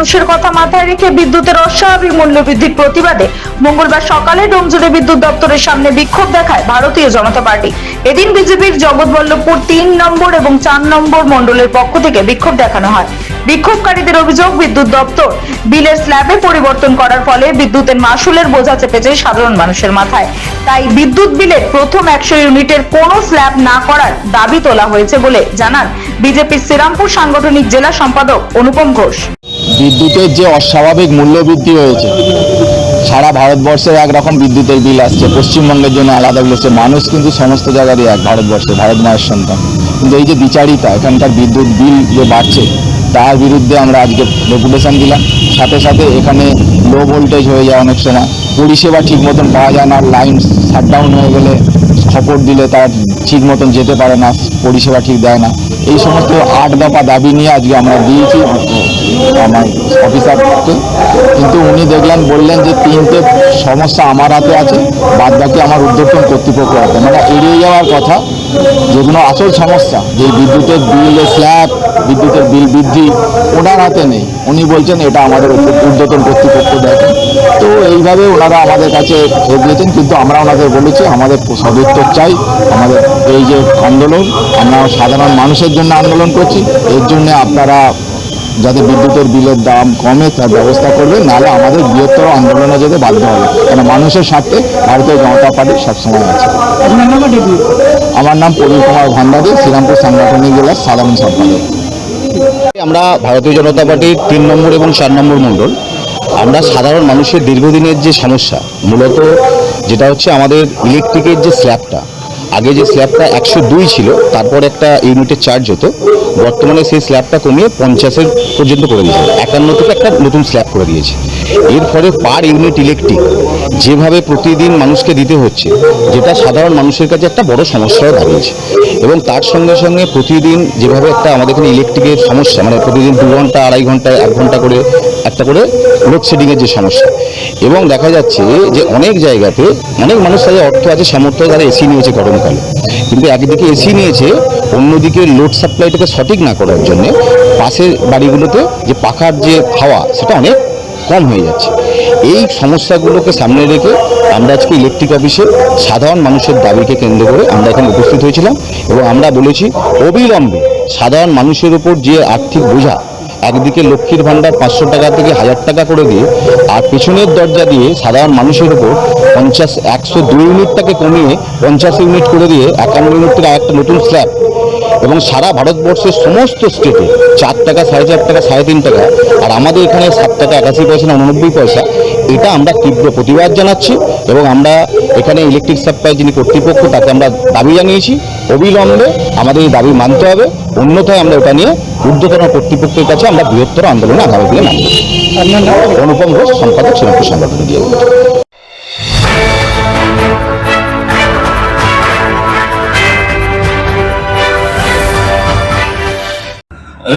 মানুষের কথা মাথায় রেখে বিদ্যুতের অস্বাভাবিক মূল্যবৃদ্ধির প্রতিবাদে মঙ্গলবার সকালে ডোমজুড়ে বিদ্যুৎ দপ্তরের সামনে বিক্ষোভ দেখায় ভারতীয় জনতা পার্টি। এদিন বিজেপির জগৎবল্লভপুর তিন নম্বর এবং চার নম্বর মণ্ডলের পক্ষ থেকে বিক্ষোভ দেখানো হয়। বিক্ষোভকারীদের অভিযোগ, বিদ্যুৎ দপ্তর বিলের স্ল্যাবে পরিবর্তন করার ফলে বিদ্যুতের মাসুলের বোঝা চেপেছে সাধারণ মানুষের মাথায়। তাই বিদ্যুৎ বিলের প্রথম একশো ইউনিটের কোনো স্ল্যাব না করার দাবি তোলা হয়েছে বলে জানান বিজেপির শ্রীরামপুর সাংগঠনিক জেলা সম্পাদক অনুপম ঘোষ। বিদ্যুতের যে অস্বাভাবিক মূল্যবৃদ্ধি হয়েছে, সারা ভারতবর্ষে একরকম বিদ্যুতের বিল আসছে, পশ্চিমবঙ্গের জন্য আলাদা বিল আসছে মানুষ কিন্তু সমস্ত জায়গারই এক, ভারতবর্ষে, ভারত মায়ের সন্তান। কিন্তু এই যে বিচারিতা, এখানকার বিদ্যুৎ বিল যে বাড়ছে, তার বিরুদ্ধে আমরা আজকে ডেপুটেশন দিলাম। সাথে সাথে এখানে লো ভোল্টেজ হয়ে যায় অনেক সময়, পরিষেবা ঠিক মতন পাওয়া যায় না লাইন শাটডাউন হয়ে গেলে খবর দিলে তার ঠিক মতন যেতে পারে না, পরিষেবা ঠিক দেয় না। এই সমস্ত আট দফা দাবি নিয়ে আজকে আমরা দিয়েছি আমার অফিসারকে। কিন্তু উনি দেখলেন, বললেন যে তিনটে সমস্যা আমার হাতে আছে বাদ বাকি আমার উদ্যোতন কর্তৃপক্ষ হাতে। মানে এড়িয়ে যাওয়ার কথা যেগুলো আসল সমস্যা, যে বিদ্যুতের বিল স্ল্যাব বিদ্যুতের বিল বৃদ্ধি, ওনার হাতে নেই। উনি বলছেন, এটা আমাদের ঊর্ধ্বতন কর্তৃপক্ষ দেখেন। তো এইভাবে ওনারা আমাদের কাছে এগিয়েছেন কিন্তু আমরা ওনাদের বলেছি আমাদের সদুত্তর চাই আমাদের এই যে আন্দোলন আমরা সাধারণ মানুষের জন্য আন্দোলন করছি এর জন্য আপনারা যাতে বিদ্যুতের বিলের দাম কমে তার ব্যবস্থা করবে নাহলে আমাদের বৃহত্তর আন্দোলনে যেতে বাধ্য হবে। কেন মানুষের স্বার্থে ভারতীয় জনতা পার্টি সবসময় আছে। আমার নাম প্রবীর কুমার ভান্ডারী শ্রীরামপুর সাংগঠনিক জেলার সাধারণ সম্পাদক। আমরা ভারতীয় জনতা পার্টির তিন নম্বর এবং চার নম্বর মণ্ডল। আমরা সাধারণ মানুষের দীর্ঘদিনের যে সমস্যা, মূলত যেটা হচ্ছে আমাদের ইলেকট্রিকের যে স্ল্যাবটা আগে যে স্ল্যাবটা একশো দুই ছিল, তারপর একটা ইউনিটের চার্জ হতো, বর্তমানে সেই স্ল্যাবটা কমিয়ে পঞ্চাশের পর্যন্ত করে দিয়েছে, একান্ন থেকে একটা নতুন স্ল্যাব করে দিয়েছে। এর ফলে পার ইউনিট ইলেকট্রিক যেভাবে প্রতিদিন মানুষকে দিতে হচ্ছে, যেটা সাধারণ মানুষের কাছে একটা বড় সমস্যা হয়ে দাঁড়িয়েছে। এবং তার সঙ্গে সঙ্গে প্রতিদিন যেভাবে একটা আমাদের এখানে ইলেকট্রিকের সমস্যা মানে প্রতিদিন দু ঘণ্টা, আড়াই ঘণ্টা, এক ঘণ্টা করে একটা করে লোডশেডিংয়ের যে সমস্যা। এবং দেখা যাচ্ছে যে অনেক জায়গাতে অনেক মানুষ তাদের অর্থ আছে, সামর্থ্য তারা এসি নিয়েছে গরমকালে। কিন্তু একদিকে এসি নিয়েছে, অন্যদিকে লোড সাপ্লাইটাকে সঠিক না করার জন্যে পাশের বাড়িগুলোতে যে পাখার যে হাওয়া, সেটা অনেক কম হয়ে যাচ্ছে। এই সমস্যাগুলোকে সামনে রেখে আমরা আজকে ইলেকট্রিক অফিসে সাধারণ মানুষের দাবিকে কেন্দ্র করে আমরা এখানে উপস্থিত হয়েছিলাম এবং আমরা বলেছি, অবিলম্বে সাধারণ মানুষের উপর যে আর্থিক বোঝা একদিকে লক্ষ্মীর ভাণ্ডার পাঁচশো টাকা থেকে হাজার টাকা করে দিয়ে, আর পেছনের দরজা দিয়ে সাধারণ মানুষের উপর পঞ্চাশ, একশো দুই ইউনিটটাকে কমিয়ে পঞ্চাশ ইউনিট করে দিয়ে একান্ন ইউনিট থেকে একটা নতুন স্ল্যাব এবং সারা ভারতবর্ষের সমস্ত স্টেটে চার টাকা, সাড়ে চার টাকা, সাড়ে তিন টাকা, আর আমাদের এখানে সাত টাকা, একাশি পয়সা উননব্বই পয়সা, এটা আমরা তীব্র প্রতিবাদ জানাচ্ছি এবং আমরা এখানে ইলেকট্রিক সাপ্লাই যিনি কর্তৃপক্ষ, তাকে আমরা দাবি জানিয়েছি। অবিলম্বে আমাদের এই দাবি মানতে হবে। অন্যথায় আমরা এটা নিয়ে ঊর্ধ্বতন কর্তৃপক্ষের কাছে আমরা বৃহত্তর আন্দোলনে আগামী দিনে নামব অনুপম ঘোষ, সম্পাদক শ্রীরামপুর সংগঠন দিয়ে